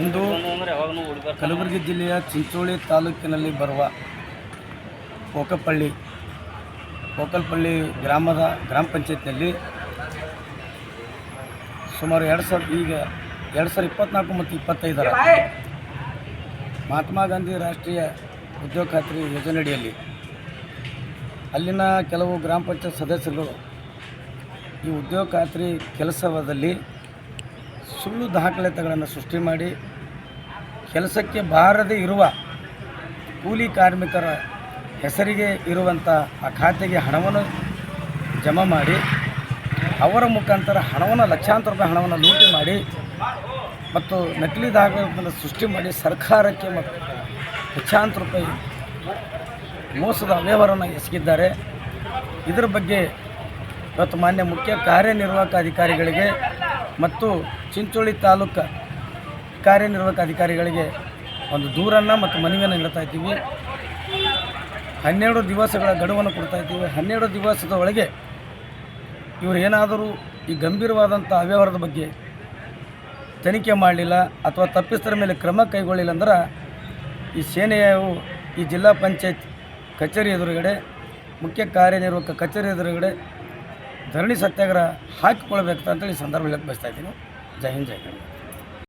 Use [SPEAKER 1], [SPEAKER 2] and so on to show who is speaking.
[SPEAKER 1] ಇಂದು ಕಲಬುರಗಿ ಜಿಲ್ಲೆಯ ಚಿಂಚೋಳಿ ತಾಲೂಕಿನಲ್ಲಿ ಬರುವ ಕೋಕಪಳ್ಳಿ, ಕೋಕಲ್ಪಳ್ಳಿ ಗ್ರಾಮದ ಗ್ರಾಮ ಪಂಚಾಯತ್ನಲ್ಲಿ ಸುಮಾರು ಎರಡು ಸಾವಿರ, ಈಗ ಎರಡು ಸಾವಿರದ ಇಪ್ಪತ್ನಾಲ್ಕು ಮತ್ತು ಇಪ್ಪತ್ತೈದರ ಮಹಾತ್ಮ ಗಾಂಧಿ ರಾಷ್ಟ್ರೀಯ ಉದ್ಯೋಗ ಖಾತ್ರಿ ಯೋಜನೆಯಡಿಯಲ್ಲಿ ಅಲ್ಲಿನ ಕೆಲವು ಗ್ರಾಮ ಪಂಚಾಯತ್ ಸದಸ್ಯರು ಈ ಉದ್ಯೋಗ ಖಾತ್ರಿ ಕೆಲಸದಲ್ಲಿ ಸುಳ್ಳು ದಾಖಲೆಗಳನ್ನು ಸೃಷ್ಟಿ ಮಾಡಿ ಕೆಲಸಕ್ಕೆ ಬಾರದೇ ಇರುವ ಕೂಲಿ ಕಾರ್ಮಿಕರ ಹೆಸರಿಗೆ ಇರುವಂಥ ಆ ಖಾತೆಗೆ ಹಣವನ್ನು ಜಮಾ ಮಾಡಿ, ಅವರ ಮುಖಾಂತರ ಹಣವನ್ನು, ಲಕ್ಷಾಂತರ ರೂಪಾಯಿ ಹಣವನ್ನು ಲೂಟಿ ಮಾಡಿ ಮತ್ತು ನಕಲಿ ದಾಖಲೆಗಳನ್ನು ಸೃಷ್ಟಿ ಮಾಡಿ ಸರ್ಕಾರಕ್ಕೆ ಮತ್ತು ಲಕ್ಷಾಂತರ ರೂಪಾಯಿ ಮೋಸದ ಅವ್ಯವಹಾರವನ್ನು ಎಸಗಿದ್ದಾರೆ. ಇದರ ಬಗ್ಗೆ ಇವತ್ತು ಮಾನ್ಯ ಮುಖ್ಯ ಕಾರ್ಯನಿರ್ವಾಹಕ ಅಧಿಕಾರಿಗಳಿಗೆ ಮತ್ತು ಚಿಂಚೋಳಿ ತಾಲೂಕು ಕಾರ್ಯನಿರ್ವಾಹಕ ಅಧಿಕಾರಿಗಳಿಗೆ ಒಂದು ದೂರನ್ನು ಮತ್ತು ಮನವಿಯನ್ನು ನೀಡ್ತಾ ಇದ್ದೀವಿ. ಹನ್ನೆರಡು ದಿವಸಗಳ ಗಡುವನ್ನು ಕೊಡ್ತಾ ಇದ್ದೀವಿ. ಹನ್ನೆರಡು ದಿವಸದ ಒಳಗೆ ಇವರು ಏನಾದರೂ ಈ ಗಂಭೀರವಾದಂಥ ಅವ್ಯವಹಾರದ ಬಗ್ಗೆ ತನಿಖೆ ಮಾಡಲಿಲ್ಲ ಅಥವಾ ತಪ್ಪಿಸ್ತರ ಮೇಲೆ ಕ್ರಮ ಕೈಗೊಳ್ಳಿಲ್ಲ ಅಂದ್ರೆ ಈ ಸೇನೆಯು ಈ ಜಿಲ್ಲಾ ಪಂಚಾಯತ್ ಕಚೇರಿ ಎದುರುಗಡೆ, ಮುಖ್ಯ ಕಾರ್ಯನಿರ್ವಾಹಕ ಕಚೇರಿ ಎದುರುಗಡೆ ಧರಣಿ ಸತ್ಯಾಗ್ರಹ ಹಾಕಿಕೊಳ್ಬೇಕು ಅಂತೇಳಿ ಈ ಸಂದರ್ಭ ಹೇಳಕ್ಕೆ ಬಯಸ್ತಾ ಇದ್ದೀನಿ. ಜೈ ಹಿಂದ್ ಜೈ ಕನ್ನಡ